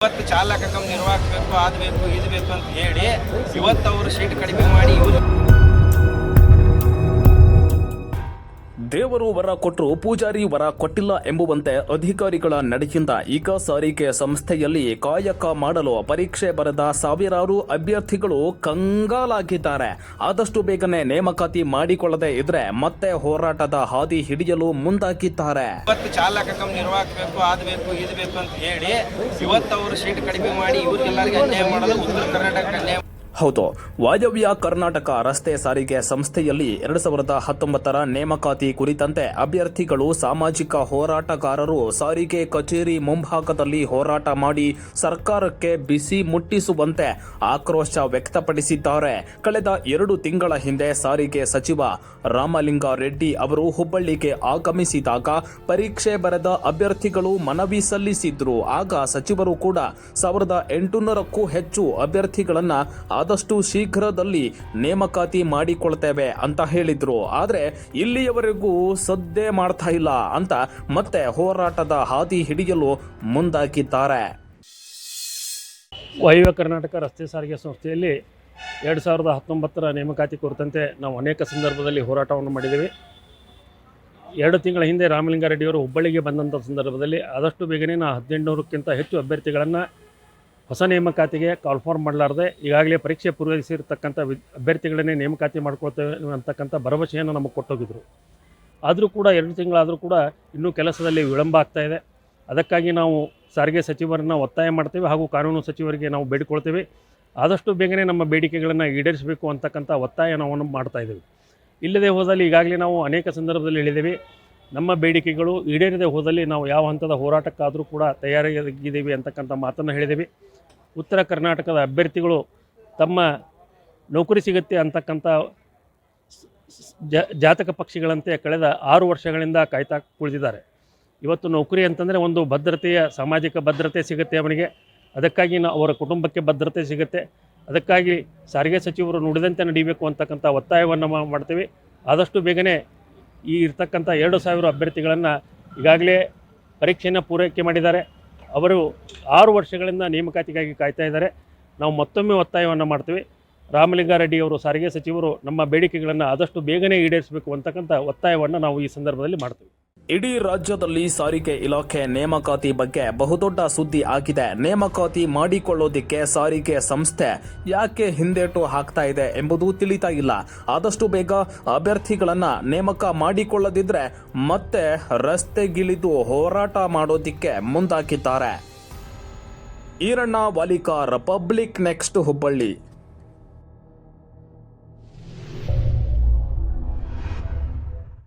ಇವತ್ತು ಚಾಲಕ ಕಮ್ ನಿರ್ವಾಹಕಬೇಕು ಅದು ಬೇಕು, ಇದು ಬೇಕು ಅಂತ ಹೇಳಿ ಇವತ್ತು ಅವರು ಸೀಟ್ ಕಡಿಮೆ ಮಾಡಿ ದೇವರು ವರ ಕೊಟ್ಟರು ಪೂಜಾರಿ ವರ ಕೊಟ್ಟಿಲ್ಲ ಎಂಬುವಂತೆ ಅಧಿಕಾರಿಗಳ ನಡೆಯಿಂದ ಈಗ ಸಾರಿಗೆ ಸಂಸ್ಥೆಯಲ್ಲಿ ಕಾಯಕ ಮಾಡಲು ಪರೀಕ್ಷೆ ಬರೆದ ಸಾವಿರಾರು ಅಭ್ಯರ್ಥಿಗಳು ಕಂಗಾಲಾಗಿದ್ದಾರೆ. ಆದಷ್ಟು ಬೇಗನೆ ನೇಮಕಾತಿ ಮಾಡಿಕೊಳ್ಳದೆ ಇದ್ರೆ ಮತ್ತೆ ಹೋರಾಟದ ಹಾದಿ ಹಿಡಿಯಲು ಮುಂದಾಗಿದ್ದಾರೆ. ಇವತ್ತು ಚಾಲಕ ಕಮ್ ನಿರ್ವಾಹಕಬೇಕು ಅದು ಬೇಕು ಇದು ಬೇಕು ಅಂತ ಹೇಳಿ ಇವತ್ತು ಅವರು ಸೀಟ್ ಕಡಿಮೆ ಮಾಡಿ ಇವ್ರಿಗೆಲ್ಲರಿಗೆ ಅನ್ಯಾಯ ಮಾಡೋದು ಉತ್ತರ ಕರ್ನಾಟಕ ಹೌದು. ವಾಯವ್ಯ ಕರ್ನಾಟಕ ರಸ್ತೆ ಸಾರಿಗೆ ಸಂಸ್ಥೆಯಲ್ಲಿ ಎರಡು ಸಾವಿರದ ಹತ್ತೊಂಬತ್ತರ ನೇಮಕಾತಿ ಕುರಿತಂತೆ ಅಭ್ಯರ್ಥಿಗಳು ಸಾಮಾಜಿಕ ಹೋರಾಟಗಾರರು ಸಾರಿಗೆ ಕಚೇರಿ ಮುಂಭಾಗದಲ್ಲಿ ಹೋರಾಟ ಮಾಡಿ ಸರ್ಕಾರಕ್ಕೆ ಬಿಸಿ ಮುಟ್ಟಿಸುವಂತೆ ಆಕ್ರೋಶ ವ್ಯಕ್ತಪಡಿಸಿದ್ದಾರೆ. ಕಳೆದ ಎರಡು ತಿಂಗಳ ಹಿಂದೆ ಸಾರಿಗೆ ಸಚಿವ ರಾಮಲಿಂಗಾರೆಡ್ಡಿ ಅವರು ಹುಬ್ಬಳ್ಳಿಗೆ ಆಗಮಿಸಿದಾಗ ಪರೀಕ್ಷೆ ಬರೆದ ಅಭ್ಯರ್ಥಿಗಳು ಮನವಿ ಸಲ್ಲಿಸಿದ್ರು. ಆಗ ಸಚಿವರು ಕೂಡ ಸಾವಿರದ ಎಂಟುನೂರಕ್ಕೂ ಹೆಚ್ಚು ಅಭ್ಯರ್ಥಿಗಳನ್ನ ಆದಷ್ಟು ಶೀಘ್ರದಲ್ಲಿ ನೇಮಕಾತಿ ಮಾಡಿಕೊಳ್ತೇವೆ ಅಂತ ಹೇಳಿದ್ರು. ಆದರೆ ಇಲ್ಲಿಯವರೆಗೂ ಸದ್ದೇ ಮಾಡ್ತಾ ಇಲ್ಲ ಅಂತ ಮತ್ತೆ ಹೋರಾಟದ ಹಾದಿ ಹಿಡಿಯಲು ಮುಂದಾಗಿದ್ದಾರೆ. ವಾಯುವ್ಯ ಕರ್ನಾಟಕ ರಸ್ತೆ ಸಾರಿಗೆ ಸಂಸ್ಥೆಯಲ್ಲಿ ಎರಡು ಸಾವಿರದ ಹತ್ತೊಂಬತ್ತರ ನೇಮಕಾತಿ ಕುರಿತಂತೆ ನಾವು ಅನೇಕ ಸಂದರ್ಭದಲ್ಲಿ ಹೋರಾಟವನ್ನು ಮಾಡಿದ್ದೇವೆ ಎರಡು ತಿಂಗಳ ಹಿಂದೆ ರಾಮಲಿಂಗಾರೆಡ್ಡಿಯವರು ಹುಬ್ಬಳ್ಳಿಗೆ ಬಂದಂಥ ಸಂದರ್ಭದಲ್ಲಿ ಆದಷ್ಟು ಬೇಗನೆ ನಾವು ಹದಿನೆಂಟುನೂರಕ್ಕಿಂತ ಹೆಚ್ಚು ಅಭ್ಯರ್ಥಿಗಳನ್ನು ಹೊಸ ನೇಮಕಾತಿಗೆ ಕಾಲ್ಫಾರ್ಮ್ ಮಾಡಲಾರದೆ ಈಗಾಗಲೇ ಪರೀಕ್ಷೆ ಪೂರೈಸಿರ್ತಕ್ಕಂಥ ವಿ ಅಭ್ಯರ್ಥಿಗಳನ್ನೇ ನೇಮಕಾತಿ ಮಾಡ್ಕೊಳ್ತೇವೆ ಅಂತಕ್ಕಂಥ ಭರವಸೆಯನ್ನು ನಮಗೆ ಕೊಟ್ಟೋಗಿದ್ರು. ಆದರೂ ಕೂಡ ಎರಡು ತಿಂಗಳಾದರೂ ಕೂಡ ಇನ್ನೂ ಕೆಲಸದಲ್ಲಿ ವಿಳಂಬ ಆಗ್ತಾ ಇದೆ. ಅದಕ್ಕಾಗಿ ನಾವು ಸಾರಿಗೆ ಸಚಿವರನ್ನ ಒತ್ತಾಯ ಮಾಡ್ತೇವೆ ಹಾಗೂ ಕಾನೂನು ಸಚಿವರಿಗೆ ನಾವು ಬೇಡಿಕೊಳ್ತೇವೆ. ಆದಷ್ಟು ಬೇಗನೆ ನಮ್ಮ ಬೇಡಿಕೆಗಳನ್ನು ಈಡೇರಿಸಬೇಕು ಅಂತಕ್ಕಂಥ ಒತ್ತಾಯ ನಾವು ಮಾಡ್ತಾ ಇದ್ದೇವೆ. ಇಲ್ಲದೆ ಹೋದಲ್ಲಿ ಈಗಾಗಲೇ ನಾವು ಅನೇಕ ಸಂದರ್ಭದಲ್ಲಿ ಹೇಳಿದ್ದೇವೆ, ನಮ್ಮ ಬೇಡಿಕೆಗಳು ಈಡೇರದೆ ಹೋದಲ್ಲಿ ನಾವು ಯಾವ ಹಂತದ ಹೋರಾಟಕ್ಕಾದರೂ ಕೂಡ ತಯಾರಾಗಿದ್ದೀವಿ ಅಂತಕ್ಕಂಥ ಮಾತನ್ನು ಹೇಳಿದ್ದೇವೆ. ಉತ್ತರ ಕರ್ನಾಟಕದ ಅಭ್ಯರ್ಥಿಗಳು ತಮ್ಮ ನೌಕರಿ ಸಿಗುತ್ತೆ ಅಂತಕ್ಕಂಥ ಜಾತಕ ಪಕ್ಷಿಗಳಂತೆ ಕಳೆದ ಆರು ವರ್ಷಗಳಿಂದ ಕಾಯ್ತಾ ಕುಳಿತಿದ್ದಾರೆ. ಇವತ್ತು ನೌಕರಿ ಅಂತಂದರೆ ಒಂದು ಭದ್ರತೆಯ, ಸಾಮಾಜಿಕ ಭದ್ರತೆ ಸಿಗುತ್ತೆ ಅವನಿಗೆ. ಅದಕ್ಕಾಗಿ ನಾವು ಅವರ ಕುಟುಂಬಕ್ಕೆ ಭದ್ರತೆ ಸಿಗುತ್ತೆ. ಅದಕ್ಕಾಗಿ ಸಾರಿಗೆ ಸಚಿವರು ನುಡಿದಂತೆ ನಡೀಬೇಕು ಅಂತಕ್ಕಂಥ ಒತ್ತಾಯವನ್ನು ಮಾಡ್ತೇವೆ. ಆದಷ್ಟು ಬೇಗನೆ ಈ ಇರ್ತಕ್ಕಂಥ ಎರಡು ಸಾವಿರ ಅಭ್ಯರ್ಥಿಗಳನ್ನು ಈಗಾಗಲೇ ಪರೀಕ್ಷೆಯನ್ನು ಪೂರೈಕೆ ಮಾಡಿದ್ದಾರೆ. ಅವರು ಆರು ವರ್ಷಗಳಿಂದ ನೇಮಕಾತಿಗಾಗಿ ಕಾಯ್ತಾ ಇದ್ದಾರೆ. ನಾವು ಮತ್ತೊಮ್ಮೆ ಒತ್ತಾಯವನ್ನು ಮಾಡ್ತೀವಿ. ರಾಮಲಿಂಗಾರೆಡ್ಡಿ ಅವರು ಸಾರಿಗೆ ಸಚಿವರು ನಮ್ಮ ಬೇಡಿಕೆಗಳನ್ನು ಆದಷ್ಟು ಬೇಗನೆ ಈಡೇರಿಸಬೇಕು ಅಂತಕ್ಕಂಥ ಒತ್ತಾಯವನ್ನು ನಾವು ಈ ಸಂದರ್ಭದಲ್ಲಿ ಮಾಡ್ತೀವಿ. ಇಡೀ ರಾಜ್ಯದಲ್ಲಿ ಸಾರಿಗೆ ಇಲಾಖೆ ನೇಮಕಾತಿ ಬಗ್ಗೆ ಬಹುದೊಡ್ಡ ಸುದ್ದಿ ಆಗಿದೆ. ನೇಮಕಾತಿ ಮಾಡಿಕೊಳ್ಳೋದಿಕ್ಕೆ ಸಾರಿಗೆ ಸಂಸ್ಥೆ ಯಾಕೆ ಹಿಂದೇಟು ಹಾಕ್ತಾ ಇದೆ ಎಂಬುದು ತಿಳಿತಾ ಇಲ್ಲ. ಆದಷ್ಟು ಬೇಗ ಅಭ್ಯರ್ಥಿಗಳನ್ನ ನೇಮಕ ಮಾಡಿಕೊಳ್ಳದಿದ್ರೆ ಮತ್ತೆ ರಸ್ತೆಗಿಳಿದು ಹೋರಾಟ ಮಾಡೋದಿಕ್ಕೆ ಮುಂದಾಕಿದ್ದಾರೆ ಈರಣ್ಣ ವಾಲಿಕಾ, ರಿಪಬ್ಲಿಕ್ ನೆಕ್ಸ್ಟ್ ಹುಬ್ಬಳ್ಳಿ.